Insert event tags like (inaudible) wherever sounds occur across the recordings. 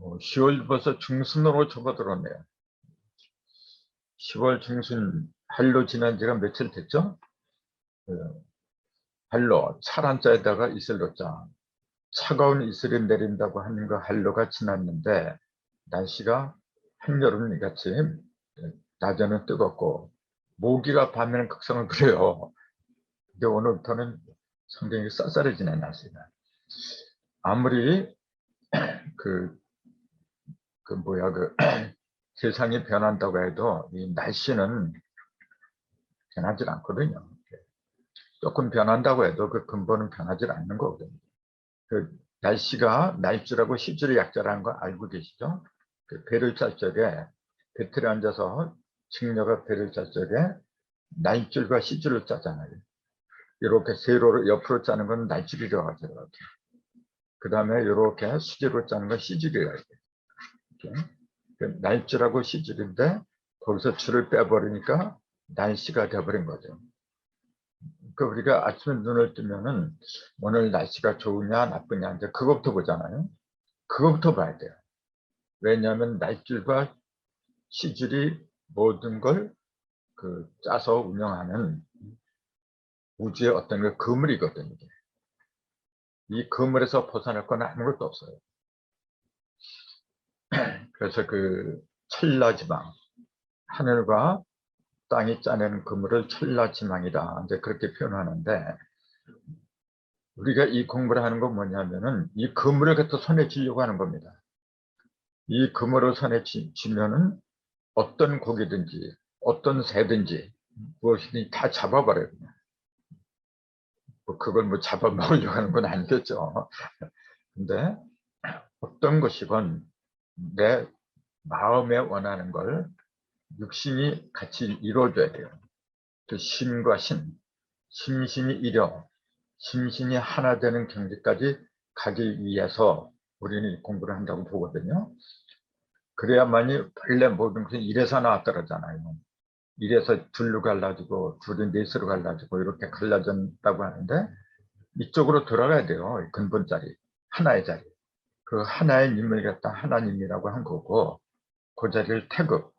어, 10월 벌써 중순으로 접어들었네요. 10월 중순 한로 지난 지가 며칠 됐죠? 그, 한로 차란 자에다가 이슬로 자 차가운 이슬이 내린다고 하는 그 한로가 지났는데 날씨가 한여름 같이 낮에는 뜨겁고 모기가 밤에는 극성을 부려요. 근데 오늘부터는 상당히 쌀쌀해지는 날씨다. 아무리 그, 그 뭐야 그 (clears throat) 세상이 변한다고 해도 이 날씨는 변하지 않거든요. 조금 변한다고 해도 그 근본은 변하지 않는 거거든요. 그 날씨가 날줄하고 시줄의 약자라는 거 알고 계시죠? 그 배를 짤 적에 배틀에 앉아서 직녀가 배를 짤 적에 날줄과 시줄을 짜잖아요. 이렇게 세로로 옆으로 짜는 건 날줄이라고 하죠. 그 다음에 이렇게 수지로 짜는 건 시줄이라고 해요. 그 날줄하고 시줄인데 거기서 줄을 빼버리니까 날씨가 돼버린 거죠. 그 우리가 아침에 눈을 뜨면은 오늘 날씨가 좋으냐 나쁘냐 이제 그것부터 보잖아요. 그것부터 봐야 돼요. 왜냐하면 날줄과 시줄이 모든 걸 그 짜서 운영하는 우주의 어떤 그 그물이거든요. 이 그물에서 벗어날 건 아무것도 없어요. 그래서 그 천라지방 하늘과 땅이 짜내는 그물을 천라지망이다. 이제 그렇게 표현하는데 우리가 이 공부를 하는 건 뭐냐면은 이 그물을 갖다 손에 쥐려고 하는 겁니다. 이 그물을 손에 쥐면은 어떤 고기든지 어떤 새든지 무엇이든지 다 잡아버려요. 그냥. 뭐 그걸 뭐 잡아먹으려고 하는 건 아니겠죠. 근데 어떤 것이건 내 마음에 원하는 걸 육신이 같이 이루어줘야 돼요. 그 신과 신, 심신이 이려, 심신이 하나 되는 경지까지 가기 위해서 우리는 공부를 한다고 보거든요. 그래야만이 원래 모든 것은 이래서 나왔더라잖아요. 이래서 둘로 갈라지고 둘이 넷으로 갈라지고 이렇게 갈라졌다고 하는데 이쪽으로 들어가야 돼요. 근본 자리, 하나의 자리. 그 하나의 님을 갖다 하나님이라고 한 거고 그 자리를 태극,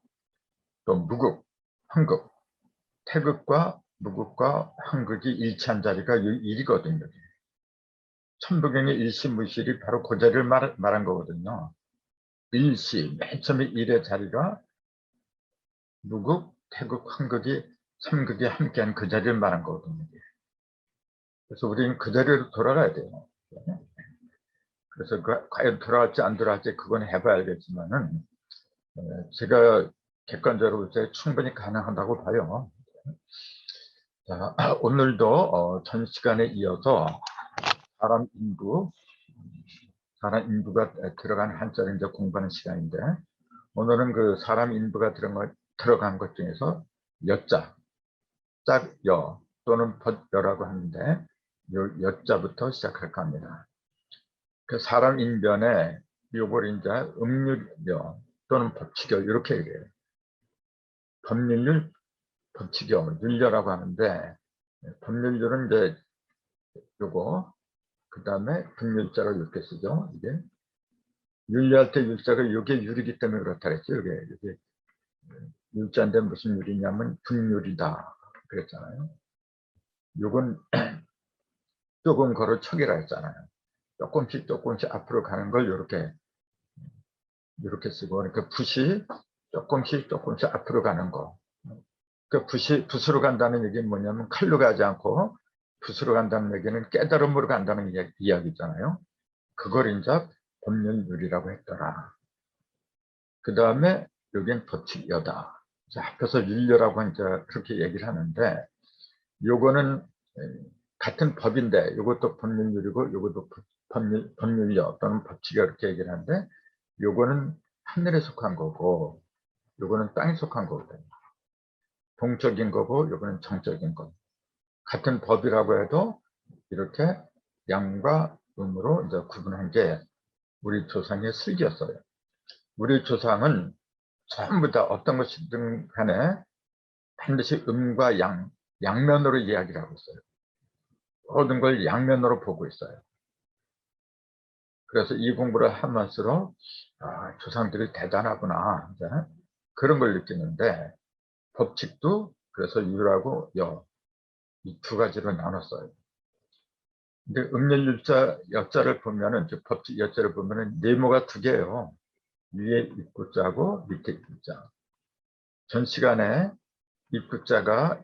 또 무극, 한극, 태극과 무극과 한극이 일치한 자리가 일이거든요. 천부경의 일시무실이 바로 그 자리를 말, 말한 거거든요. 일시, 맨 처음에 일의 자리가 무극, 태극, 한극이, 삼극이 함께한 그 자리를 말한 거거든요. 그래서 우리는 그 자리로 돌아가야 돼요. 그래서 그, 과연 돌아갈지 안 돌아갈지 그건 해봐야 알겠지만은 제가 객관적으로 이제 충분히 가능하다고 봐요. 자, (clears throat) 오늘도 어, 전 시간에 이어서 사람 인구, 사람 인구가 들어간 한자를 이제 공부하는 시간인데 오늘은 그 사람 인구가 들어간, 들어간 것 중에서 여자, 짝여 또는 벗여라고 하는데 요 여자부터 시작할까 합니다. 그 사람 인변에 요걸 이제 음률여 또는 법칙여 이렇게 얘기해요. 법률률, 법칙형, 윤려라고 하는데 법률률은 이제 요거 그 다음에 분율자로 이렇게 쓰죠. 이게 윤리할 때 율자가 이게 율이기 때문에 그렇다 그랬죠. 이게 이게 율자인데 무슨 율이냐면 분율이다 그랬잖아요. 요건 (clears throat) 조금 걸어 척이라 했잖아요. 조금씩 조금씩 앞으로 가는 걸 이렇게 이렇게 쓰고 그러니까 붓이 조금씩 조금씩 앞으로 가는 거. 그 붓이 붓으로 간다는 얘기는 뭐냐면 칼로 가지 않고 붓으로 간다는 얘기는 깨달음으로 간다는 이야기 잖아요. 그걸 이제 법륜율이라고 했더라. 그 다음에 여긴 법칙여다. 합해서 윤려라고 이제 그렇게 얘기를 하는데 요거는 같은 법인데 요것도 법률율이고 요것도 법률, 법률여 또는 법칙이 이렇게 얘기를 하는데 요거는 하늘에 속한 거고 요거는 땅에 속한 거거든요. 동적인 거고 요거는 정적인 거. 같은 법이라고 해도 이렇게 양과 음으로 이제 구분한 게 우리 조상의 슬기였어요. 우리 조상은 전부 다 어떤 것이든 간에 반드시 음과 양, 양면으로 이야기를 하고 있어요. 모든 걸 양면으로 보고 있어요. 그래서 이 공부를 하면서 아, 조상들이 대단하구나 이제 그런 걸 느끼는데 법칙도 그래서 유라고 여 이 두 가지로 나눴어요. 근데 음렬율자 여자를 보면은 저 법칙 여자를 보면은 네모가 두 개예요. 위에 입구자고 밑에 입구자. 전 시간에 입구자가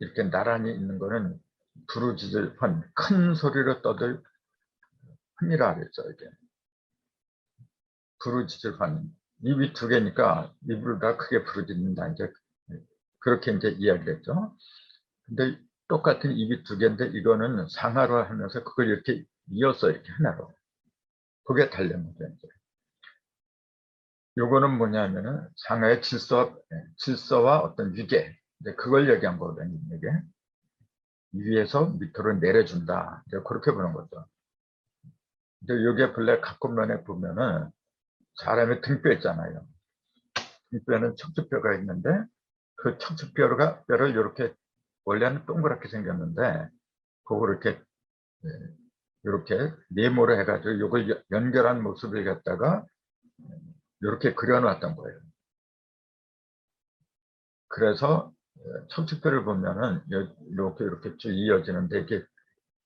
이렇게 나란히 있는 거는 부르짖을 펀, 큰 소리로 떠들 펀이라 그랬죠, 이게. 부르짖을 펀. 입이 두 개니까 입을 다 크게 부르짖는다. 이제 그렇게 이제 이야기를 했죠. 근데 똑같은 입이 두 개인데 이거는 상하로 하면서 그걸 이렇게 이어서 이렇게 하나로. 그게 거죠, 이제. 요거는 뭐냐면은 상하의 질서, 질서와 어떤 위계, 이제 그걸 얘기한 거거든요, 이게. 위에서 밑으로 내려준다. 그렇게 보는 거죠. 근데 요게 본래 각급론에 보면은 사람의 등뼈 있잖아요. 등뼈는 척추뼈가 있는데 그 척추뼈가 뼈를 이렇게 원래는 동그랗게 생겼는데 그걸 이렇게 이렇게 네모로 해가지고 이걸 연결한 모습을 갖다가 이렇게 그려놨던 거예요. 그래서 척추뼈를 보면은 이렇게 이렇게 쭉 이어지는데 이게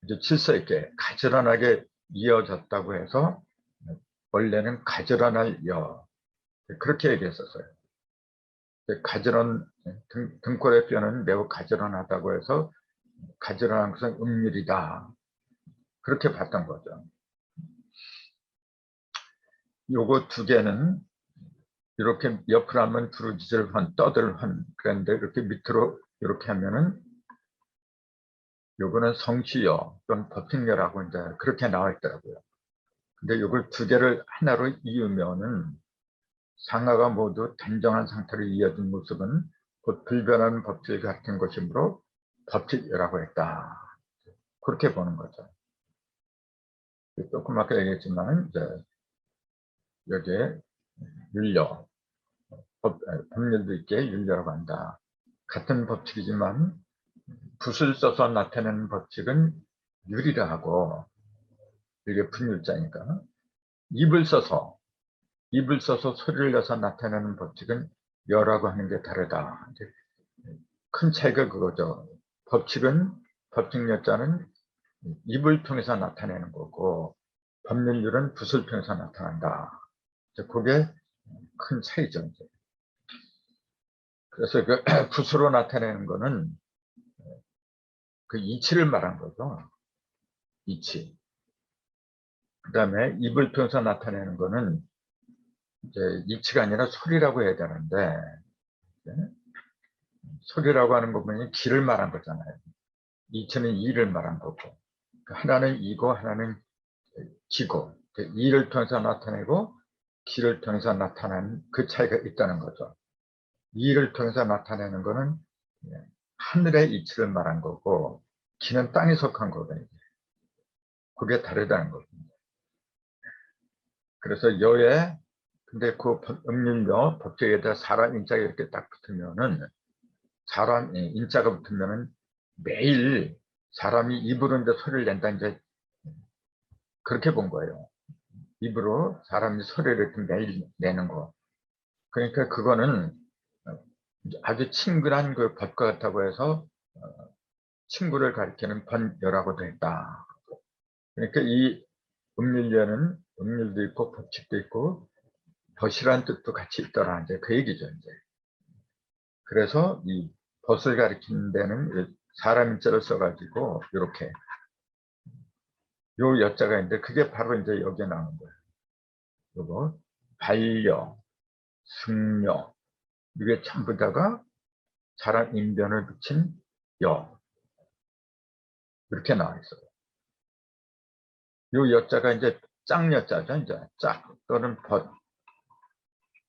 이제 질서 있게 가지런하게 이어졌다고 해서 원래는 가지런할 여 그렇게 얘기했었어요. 가지런 등, 등골의 뼈는 매우 가지런하다고 해서 가지런한 것은 음률이다. 그렇게 봤던 거죠. 요거 두 개는 이렇게 옆으로 하면 부르짖을 헌, 떠들 헌 그런데 이렇게 밑으로 이렇게 하면은 요거는 성취여 또는 버팅여라고 이제 그렇게 나와 있더라고요. 근데 요걸 두 개를 하나로 이으면은 상하가 모두 단정한 상태로 이어진 모습은 곧 불변한 법칙 같은 것이므로 법칙이라고 했다. 그렇게 보는 거죠. 조금 아까 얘기했지만 이제 여기에 윤려, 법, 법률도 있게 윤려라고 한다. 같은 법칙이지만 붓을 써서 나타내는 법칙은 유리라 하고 이게 분율자니까 입을 써서 입을 써서 소리를 내서 나타내는 법칙은 여라고 하는 게 다르다. 큰 차이가 그거죠. 법칙은 법칙 여자는 입을 통해서 나타내는 거고 법률률은 붓을 통해서 나타난다. 그게 큰 차이죠. 그래서 그 (clears throat) 붓으로 나타내는 거는 그 이치를 말한 거죠. 이치. 그 다음에 입을 통해서 나타내는 거는 이제 이치가 아니라 소리라고 해야 되는데 네? 소리라고 하는 거 보면 기를 말한 거잖아요. 이치는 이를 말한 거고 그 하나는 이고 하나는 기고 그 이를 통해서 나타내고 기를 통해서 나타나는 그 차이가 있다는 거죠. 이를 통해서 나타내는 거는 하늘의 이치를 말한 거고 기는 땅에 속한 거거든요. 그게 다르다는 겁니다. 그래서 여에 근데 그 음률여 법칙에다 사람 인자가 이렇게 딱 붙으면은 사람 인자가 붙으면은 매일 사람이 입으로 이제 소리를 낸다 이제 그렇게 본 거예요. 입으로 사람이 소리를 이렇게 매일 내는 거. 그러니까 그거는 아주 친근한 그 법과 같다고 해서 친구를 가리키는 번여라고도 했다. 그러니까 이 음률여는 음률도 있고 법칙도 있고 벗이란 뜻도 같이 있더라. 이제 그 얘기죠. 이제. 그래서 이 벗을 가리키는 데는 사람 인자를 써가지고 이렇게 요 여자가 있는데 그게 바로 이제 여기에 나오는 거예요. 요거 반려, 승려 이게 전부 다가 사람 인변을 붙인 여 이렇게 나와 있어요. 요 여자가 이제 짝여자죠. 이제 짝 또는 벗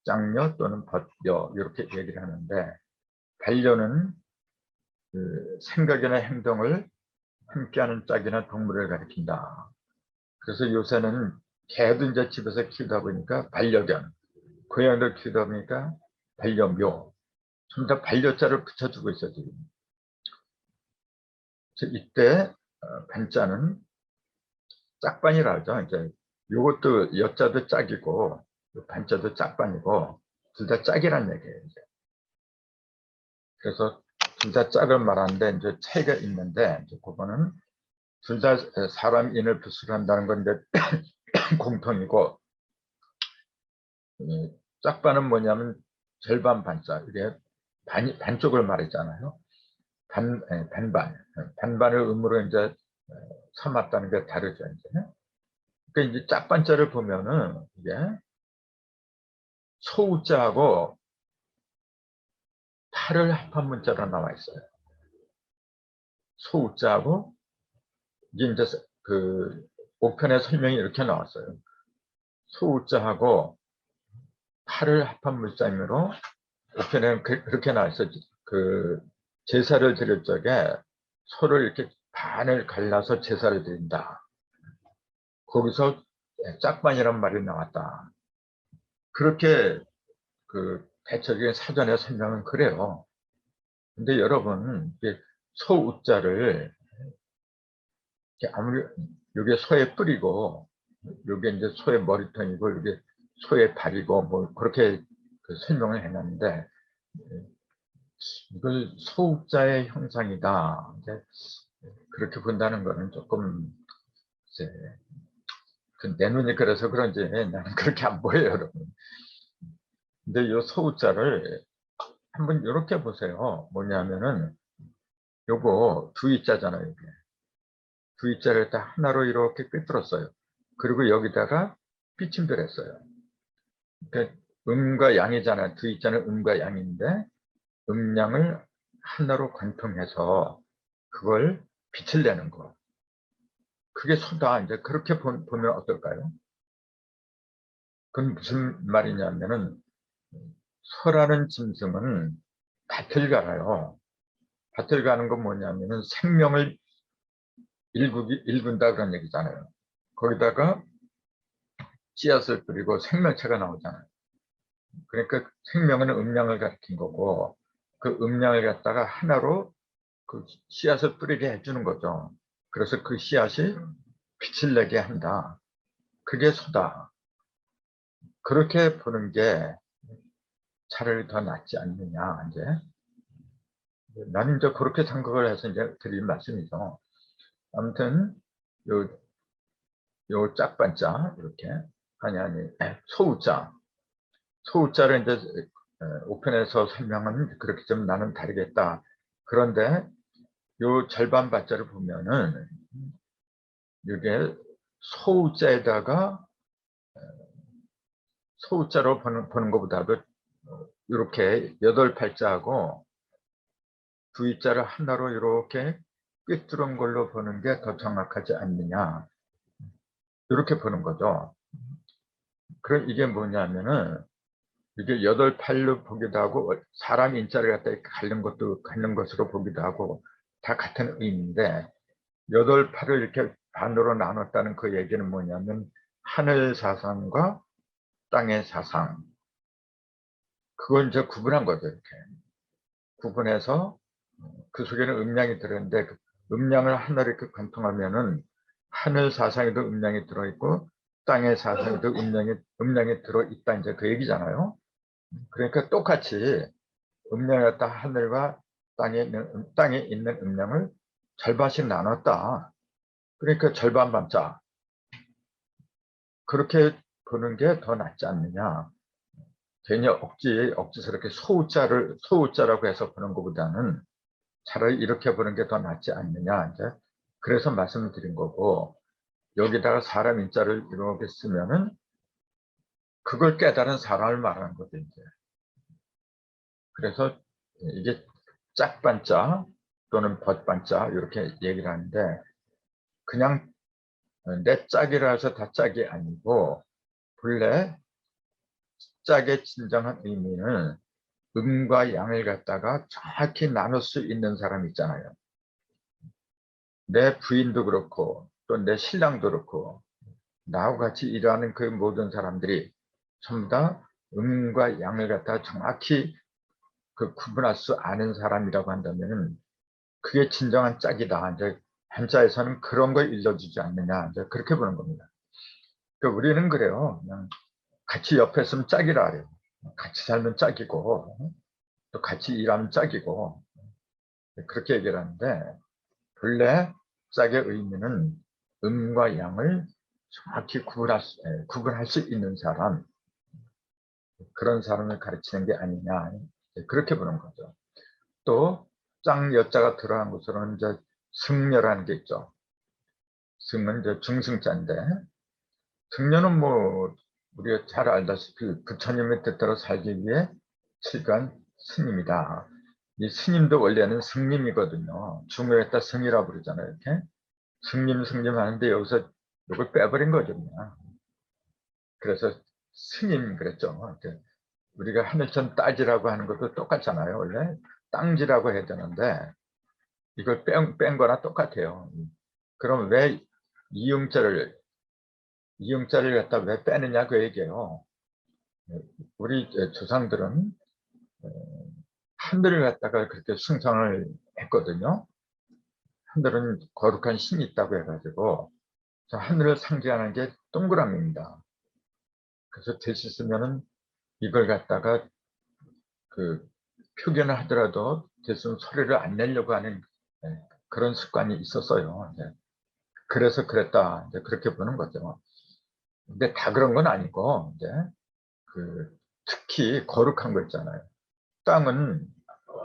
짝녀 또는 벗여 이렇게 얘기를 하는데 반려는 그 생각이나 행동을 함께하는 짝이나 동물을 가리킨다. 그래서 요새는 개도 이제 집에서 키우다 보니까 반려견, 고양이를 키우다 보니까 반려묘, 다 반려자를 붙여주고 있어 지금. 이때 어, 반자는 짝반이라 하죠. 이제 요것도 여자도 짝이고 요 반자도 짝반이고 둘 다 짝이란 얘기예요. 그래서 둘 다 짝을 말하는데 이제 차이가 있는데 이제 그거는 둘 다 사람 인을 부수한다는 건 이제 (coughs) 공통이고 이 짝반은 뭐냐면 절반 반자 이게 반 반쪽을 말했잖아요. 반 예, 반반 반반을 음으로 이제 어, 삼았다는 게 다르죠 이제. 그러니까 이제 짝반자를 보면은 이게 소우자하고 팔을 합한 문자로 나와 있어요. 소우자하고 이제 그 옥편의 설명이 이렇게 나왔어요. 소우자하고 팔을 합한 문자이므로 옥편에는 그- 그렇게 있어요. 그 제사를 드릴 적에 소를 이렇게 반을 갈라서 제사를 드린다. 거기서 짝반이란 말이 나왔다. 그렇게 그 대체적인 사전의 설명은 그래요. 근데 여러분, 소우자를 아무리 이게 소의 뿌리고 이게 이제 소의 머리통이고 이게 소의 발이고 뭐 그렇게 그 설명을 해놨는데 이걸 소우자의 형상이다. 그렇게 본다는 거는 조금 이제 그내 눈이 그래서 그런지 나는 (laughs) 그렇게 안 보여요, 여러분. 근데 이 소우자를 한번 이렇게 보세요. 뭐냐면은 요거 두 이자잖아요, 이게. 두 이자를 다 하나로 이렇게 꿰뚫었어요. 그리고 여기다가 삐침들 했어요. 그러니까 음과 양이잖아요. 두 이자는 음과 양인데 음양을 하나로 관통해서 그걸 빛을 내는 거. 그게 소다. 이제 그렇게 보- 보면 어떨까요? 그건 무슨 말이냐면은 소라는 짐승은 밭을 갈아요. 밭을 가는 건 뭐냐면은 생명을 일구기, 일군다 그런 얘기잖아요. 거기다가 씨앗을 뿌리고 생명체가 나오잖아요. 그러니까 생명은 음량을 가리킨 거고 그 음량을 갖다가 하나로 그 씨앗을 뿌리게 해주는 거죠. 그래서 그 씨앗이 빛을 내게 한다. 그게 소다. 그렇게 보는 게 차라리 더 낫지 않느냐, 이제. 나는 이제 그렇게 생각을 해서 이제 드린 말씀이죠. 아무튼, 요, 요 짝반자, 이렇게. 아니, 아니, 소우자. 소우자를 이제 오편에서 설명은 그렇게 좀 나는 다르겠다. 그런데 요 절반 반자를 보면은 이게 소우자에다가 소우자로 보는, 보는 것보다도 이렇게 여덟 팔자하고 두 이자를 하나로 이렇게 꿰뚫은 걸로 보는 게 더 정확하지 않느냐. 이렇게 보는 거죠. 그럼 이게 뭐냐면은 이게 여덟 팔로 보기도 하고 사람 인자를 갖다 갖는 것도 갖는 것으로 보기도 하고 다 같은 의미인데 여덟 팔을 이렇게 반으로 나눴다는 그 얘기는 뭐냐면 하늘 사상과 땅의 사상. 그걸 이제 구분한 거죠 이렇게. 구분해서 그 속에는 음량이 들었는데 그 음량을 하나로 이렇게 관통하면은 하늘 사상에도 음량이 들어있고 땅의 사상에도 음량이 음량이 들어있다 이제 그 얘기잖아요. 그러니까 똑같이 음량을 갖다 하늘과 땅에 있는 음- 땅에 있는 음량을 절반씩 나눴다. 그러니까 절반 반자 그렇게 보는 게 더 낫지 않느냐. 괜히 억지 억지스럽게 소우자를 소우자라고 해서 보는 것보다는 차라리 이렇게 보는 게 더 낫지 않느냐. 이제 그래서 말씀을 드린 거고 여기다가 사람 인자를 이렇게 쓰면은 그걸 깨달은 사람을 말하는 거죠 이제. 그래서 이게 짝반자 또는 벗반자 이렇게 얘기를 하는데 그냥 내 짝이라 해서 다 짝이 아니고 본래 짝의 진정한 의미는 음과 양을 갖다가 정확히 나눌 수 있는 사람 있잖아요. 내 부인도 그렇고 또 내 신랑도 그렇고 나하고 같이 일하는 그 모든 사람들이 전부 다 음과 양을 갖다 정확히 그 구분할 수 아는 사람이라고 한다면은 그게 진정한 짝이다. 이제 한자에서는 그런 걸 일러주지 않느냐. 이제 그렇게 보는 겁니다. 그 우리는 그래요. 그냥 같이 옆에 있으면 짝이라 그래요. 같이 살면 짝이고 또 같이 일하면 짝이고 그렇게 얘기를 하는데 본래 짝의 의미는 음과 양을 정확히 구분할 수, 에, 구분할 수 있는 사람 그런 사람을 가르치는 게 아니냐 그렇게 보는 거죠. 또 짱 여자가 들어간 것으로는 이제 승려라는 게 있죠. 승은 이제 중승자인데 승려는 뭐 우리가 잘 알다시피 부처님의 뜻대로 살기 위해 칠간 스님이다. 이 스님도 원래는 승님이거든요. 중요했다 승이라 부르잖아요. 이렇게 승님 승님 하는데 여기서 이걸 빼버린 거죠. 그래서 스님 그랬죠. 우리가 하늘천 따지라고 하는 것도 똑같잖아요. 원래 땅지라고 해야 되는데 이걸 뺀, 뺀 거나 똑같아요. 그럼 왜 이음자를 이음자를 갖다 왜 빼느냐 그 얘기예요. 우리 조상들은 어, 하늘을 갖다가 그렇게 숭상을 했거든요. 하늘은 거룩한 신이 있다고 해가지고 저 하늘을 상징하는 게 동그라미입니다. 그래서 될수 있으면은 이걸 갖다가 그 표현을 하더라도 대충 소리를 안 내려고 하는 예, 그런 습관이 있었어요. 그래서 그랬다. 그렇게 보는 거죠. 근데 다 그런 건 아니고 이제 그 특히 거룩한 거 있잖아요. 땅은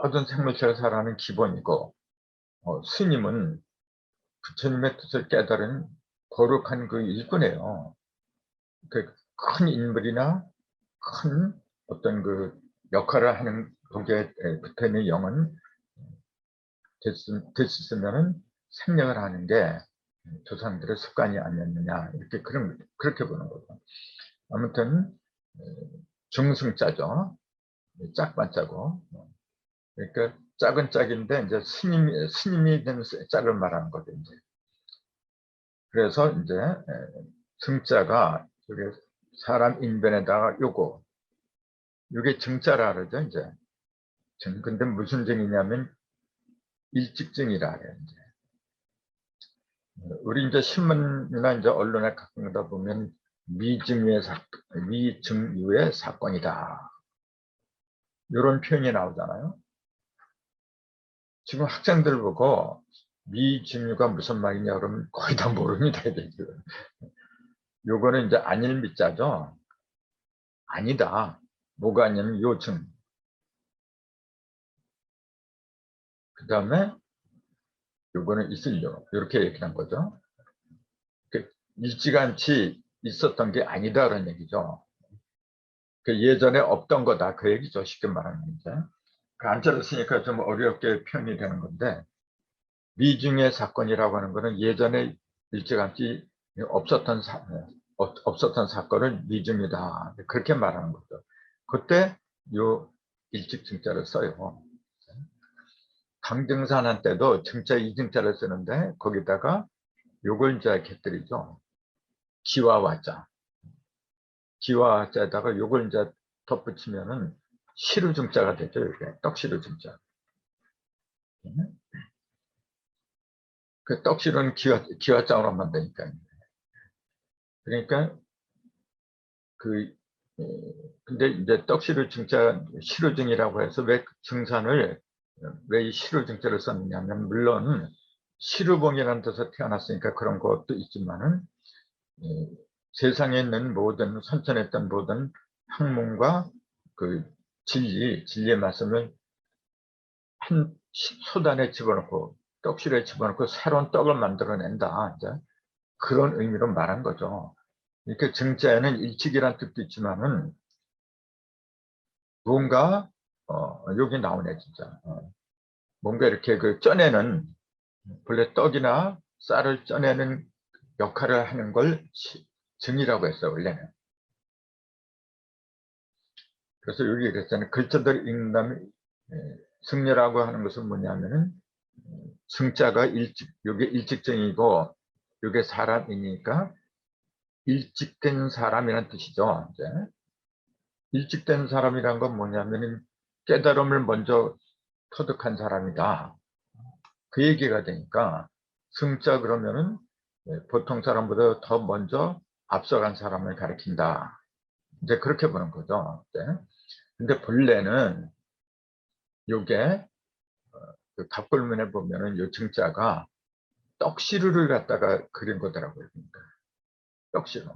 모든 생물체가 살아가는 기본이고 어, 스님은 부처님의 뜻을 깨달은 거룩한 그 일꾼이에요. 그 큰 인물이나 큰 어떤 그 역할을 하는 거기에 붙어 있는 영은 됐으면은 생명을 하는 게 조상들의 습관이 아니었느냐 이렇게 그런 그렇게 보는 거죠. 아무튼 중승자죠. 짝반 짜고 그러니까 짝은 짝인데 이제 스님이 스님이 된 짝을 말하는 거죠. 이제 그래서 이제 승자가 저게 사람 인변에다가 요거 요게 증자라 그러죠. 이제 증 근데 무슨 증이냐면 일직증이라 그래요. 이제 우리 이제 신문이나 이제 언론에 가끔 다 보면 미증유의 사 미증유의 사건이다. 이런 표현이 나오잖아요. 지금 학생들 보고 미증유가 무슨 말이냐 그러면 거의 다 모릅니다. 요거는 이제 아닐 미자죠. 아니다. 뭐가 아니냐면 요증. 그 다음에 요거는 있으려 이렇게 얘기한 거죠. 그 일찌감치 있었던 게 아니다 그런 얘기죠. 그 예전에 없던 거다 그 얘기죠. 쉽게 말하면 이제 그 안자를 쓰니까 좀 어렵게 표현이 되는 건데 미중의 사건이라고 하는 거는 예전에 일찌감치 없었던 사, 없었던 사건을 미중이다 그렇게 말하는 거죠. 그때 요 일찍 증자를 써요. 강등산한 때도 증자 이증자를 쓰는데 거기다가 요걸 이제 곁들이죠. 기와 와자. 기와 와자에다가 요걸 이제 덧붙이면은 시루증자가 되죠. 이게 떡시루증자. 그 떡시루는 기와, 기와장으로 만드니까. 그러니까 그 근데 이제 떡시루 증자 시루증이라고 해서 왜 증산을 왜 이 시루 증자를 썼느냐면 물론 시루봉이라는 뜻에서 태어났으니까 그런 것도 있지만은 예, 세상에 있는 모든 선천했던 모든 학문과 그 진리, 진리의 말씀을 한 소단에 집어넣고 떡실에 집어넣고 새로운 떡을 만들어낸다. 이제 그런 의미로 말한 거죠. 이렇게 증자에는 일찍이란 뜻도 있지만은 뭔가 어, 여기 나오네, 진짜. 어. 뭔가 이렇게 그 쪄내는, 본래 떡이나 쌀을 쪄내는 역할을 하는 걸 증이라고 했어요, 원래는. 그래서 여기 그랬잖아요. 글자들 읽는다면, 예, 승려라고 하는 것은 뭐냐면은, 승자가 일찍, 요게 일찍증이고, 요게 사람이니까, 일찍된 사람이라는 뜻이죠, 이제. 일찍된 사람이란 건 뭐냐면은, 깨달음을 먼저 터득한 사람이다. 그 얘기가 되니까 승자 그러면은 예, 보통 사람보다 더 먼저 앞서간 사람을 가리킨다. 이제 그렇게 보는 거죠. 네. 근데 본래는 요게 어, 그 갑골문에 보면은 요 증자가 떡시루를 갖다가 그린 거더라고요. 그러니까. 떡시루.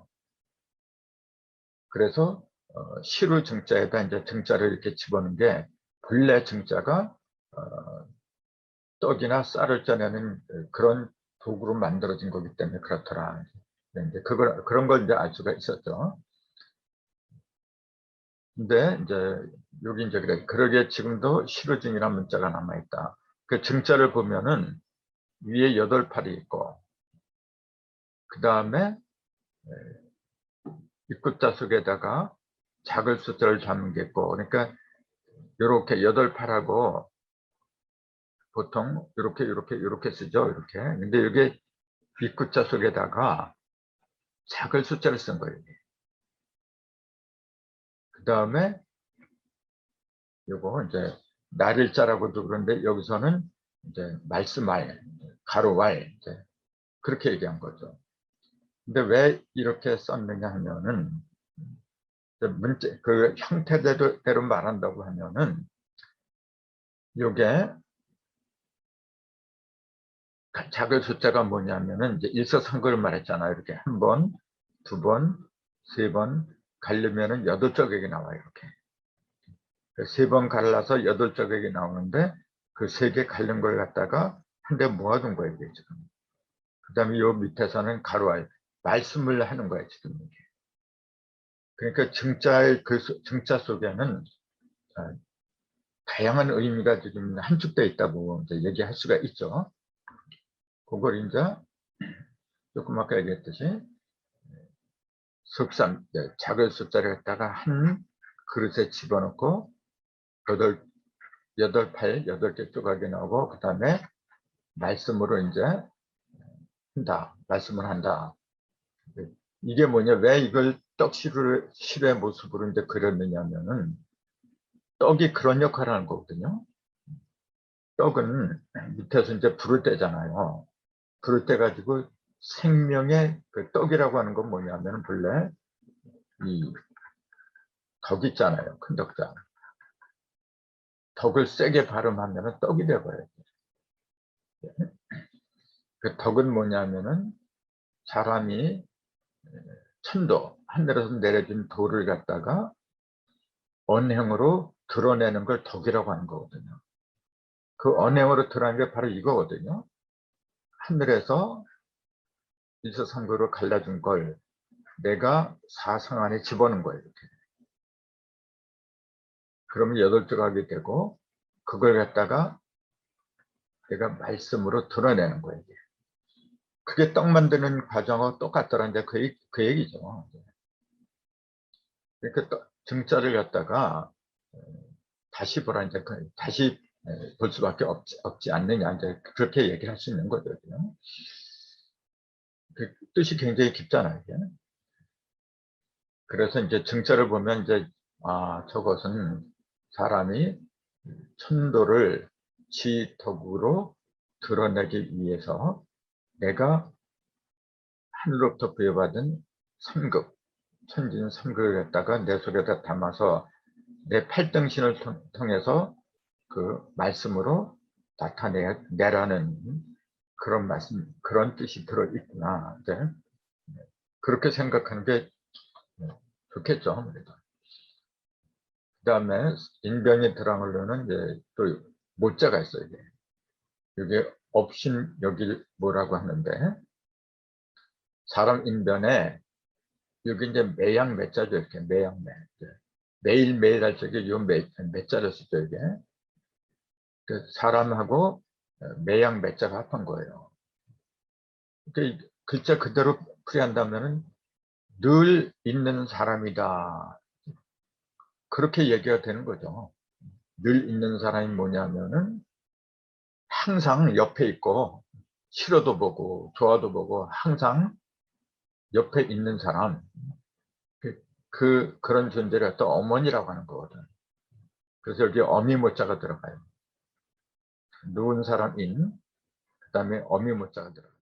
그래서 어, 시루 증자에다 이제 증자를 이렇게 집어넣은 게 본래 증자가 어, 떡이나 쌀을 짜내는 그런 도구로 만들어진 거기 때문에 그렇더라. 이제 그걸 그런 걸 이제 알 수가 있었죠. 근데 이제 여기 이제 그래 그러게 지금도 시루증이라는 문자가 남아 있다. 그 증자를 보면은 위에 여덟 팔이 있고 그 다음에 입구자 속에다가 작을 숫자를 담은 게 있고 그러니까 이렇게 여덟 팔하고 보통 이렇게 이렇게 이렇게 쓰죠 이렇게 근데 이게 입구자 속에다가 작을 숫자를 쓴 거예요 그 다음에 요거 이제 날일자라고도 그런데 여기서는 이제 말씀할 가로왈 이제 그렇게 얘기한 거죠. 근데 왜 이렇게 썼느냐 하면은 문제 그 형태대로 말한다고 하면은 요게 작은 숫자가 뭐냐면은 이제 일서상거를 말했잖아요. 이렇게 한 번, 두 번, 세 번 갈리면은 여덟 쪽액이 나와요. 이렇게 세 번 갈라서 여덟 쪽액이 나오는데 그 세 개 갈린 걸 갖다가 한 대 모아둔 거예요. 이게 지금. 그 다음에 요 밑에서는 가로알 말씀을 하는 거예요. 지금 이게. 그러니까 증자의 그 증자 속에는 아, 다양한 의미가 지금 함축되어 있다고 이제 얘기할 수가 있죠. 그걸 이제 조금 아까 얘기했듯이 습산 작은 숫자를 갖다가 한 그릇에 집어넣고 여덟 여덟 팔 여덟 개 조각이 나오고 그 다음에 말씀으로 이제 한다 말씀을 한다. 이게 뭐냐? 왜 이걸 떡시루의 시루의 모습으로 이제 그렸느냐면은 떡이 그런 역할을 하는 거거든요. 떡은 밑에서 이제 불을 떼잖아요. 불을 떼 가지고 생명의 그 떡이라고 하는 건 뭐냐면 본래 이 덕 있잖아요. 큰 덕자. 덕을 세게 발음하면 떡이 되버려요. 그 덕은 뭐냐면은 사람이 천도, 하늘에서 내려진 돌을 갖다가 언행으로 드러내는 걸 덕이라고 하는 거거든요. 그 언행으로 드러내는 게 바로 이거거든요. 하늘에서 일서삼구로 갈라준 걸 내가 사상 안에 집어넣은 거예요. 이렇게. 그러면 여덟 조각이 되고 그걸 갖다가 내가 말씀으로 드러내는 거예요. 이게. 그게 떡 만드는 과정하고 똑같더라. 그, 그 얘기죠. 그러니까 증자를 갖다가 어, 다시 보라 이제 그 다시 볼 수밖에 없지, 없지 않느냐 이제 그렇게 얘기할 수 있는 거죠. 그 뜻이 굉장히 깊잖아요. 이게. 그래서 이제 증자를 보면 이제 아 저것은 사람이 천도를 지덕으로 드러내기 위해서 내가 하늘로부터 부여받은 삼급 천진 삼급을 갖다가 내 속에다 담아서 내 팔등신을 통해서 그 말씀으로 나타내라는 그런 말씀, 그런 뜻이 들어있구나. 이제 그렇게 생각하는 게 좋겠죠, 아무래도. 그 다음에 인변이 들어가려는 이제 또 모자가 있어요, 이게. 이게 업신 여기 뭐라고 하는데, 사람 인변에 여기 이제 매양 매자죠, 이렇게 매양 매. 매일 매일 할 적에 요 매, 매자를 쓰죠, 이게. 그 사람하고 매양 매자가 합한 거예요. 그 글자 그대로 풀이한다면은 늘 있는 사람이다. 그렇게 얘기가 되는 거죠. 늘 있는 사람이 뭐냐면은 항상 옆에 있고 싫어도 보고 좋아도 보고 항상 옆에 있는 사람 그, 그 그런 존재를 또 어머니라고 하는 거거든. 그래서 여기 어미 모자가 들어가요. 누운 사람인 그 다음에 어미 들어가요.